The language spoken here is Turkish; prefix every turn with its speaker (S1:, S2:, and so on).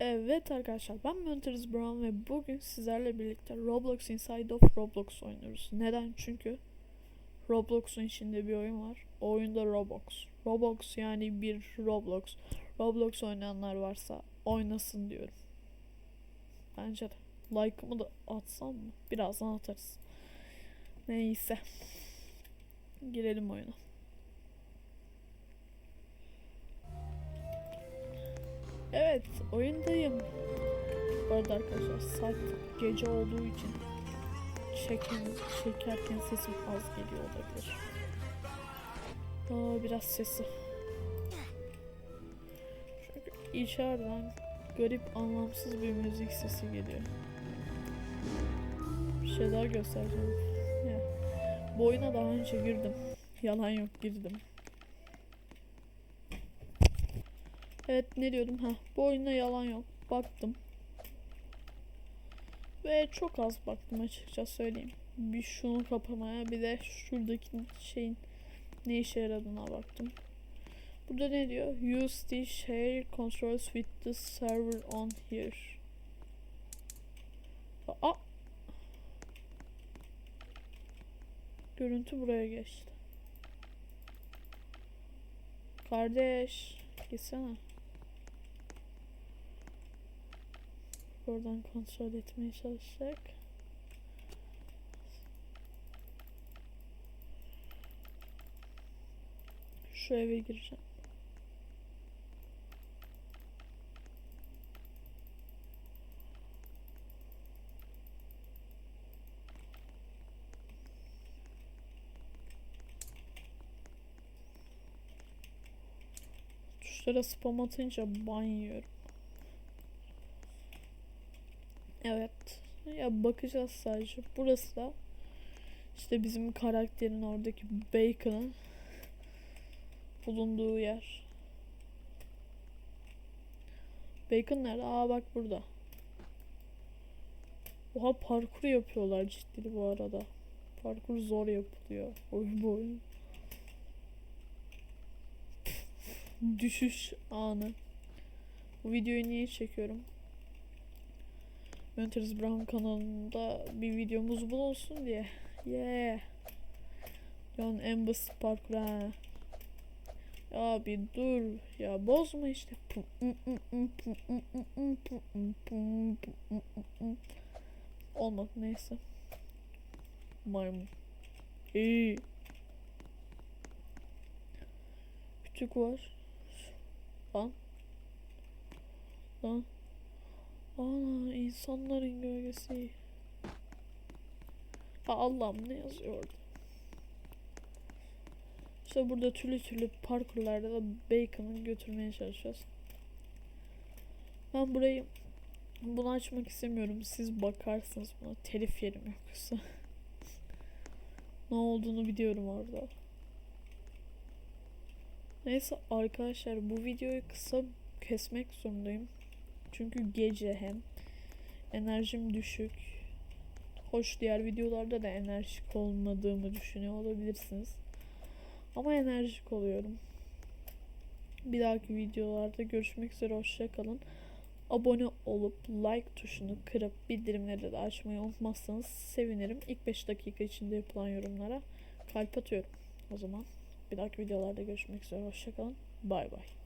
S1: Evet arkadaşlar ben Mentoriz Brown ve bugün sizlerle birlikte Roblox Inside of Roblox oynuyoruz. Neden? Çünkü Roblox'un içinde bir oyun var. O oyunda Roblox. Roblox yani bir Roblox. Roblox oynayanlar varsa oynasın diyorum. Bence de. Like'ımı da atsam mı? Birazdan atarız. Neyse. Girelim oyuna. Evet, oyundayım. Bu arada arkadaşlar saat gece olduğu için çekin, çekerken sesim az geliyor olabilir. Aa, biraz sesi. Çünkü içeriden garip anlamsız bir müzik sesi geliyor. Bir şey daha göstereceğim. Ya. Bu oyuna daha önce girdim. Yalan yok girdim. Evet ne diyordum? Ha bu oyunda yalan yok. Baktım. Ve çok az baktım açıkça söyleyeyim. Bir şunu kapamaya bir de şuradaki şeyin ne işe yaradığına baktım. Burada ne diyor? Use the share controls with the server on here. Aa! Görüntü buraya geçti. Kardeş gitsene Oradan kontrol etmeye çalışacak. Şu eve gireceğim. Tuşlara spam atınca ban. Evet. Ya bakacağız sadece. Burası da işte bizim karakterin oradaki Bacon'ın bulunduğu yer. Bacon nerede? Aa bak burada. Oha parkur yapıyorlar ciddi bu arada. Parkur zor yapılıyor. Oyun bu oyun. Düşüş anı. Bu videoyu niye çekiyorum? Mentors Brown kanalında bir videomuz bulunsun diye. Yeah. John Embus parkur ha. Ya bir dur ya bozma işte. Olmadı neyse. Maymun. İyi. Küçük var. Lan. Lan. Ana insanların gölgesi. Ha Allah'ım ne yazıyor orada? İşte burada türlü türlü parkurlarda da Bacon'ı götürmeye çalışacağız. Ben burayı bunu açmak istemiyorum. Siz bakarsınız buna. Telif yerim yoksa. ne olduğunu biliyorum orada. Neyse arkadaşlar bu videoyu kısa kesmek zorundayım. Çünkü gece hem enerjim düşük. Hoş diğer videolarda da enerjik olmadığımı düşünüyor olabilirsiniz. Ama enerjik oluyorum. Bir dahaki videolarda görüşmek üzere hoşça kalın. Abone olup like tuşunu kırıp bildirimleri de açmayı unutmazsanız sevinirim. İlk 5 dakika içinde yapılan yorumlara kalp atıyorum. O zaman bir dahaki videolarda görüşmek üzere hoşça kalın. Bay bay.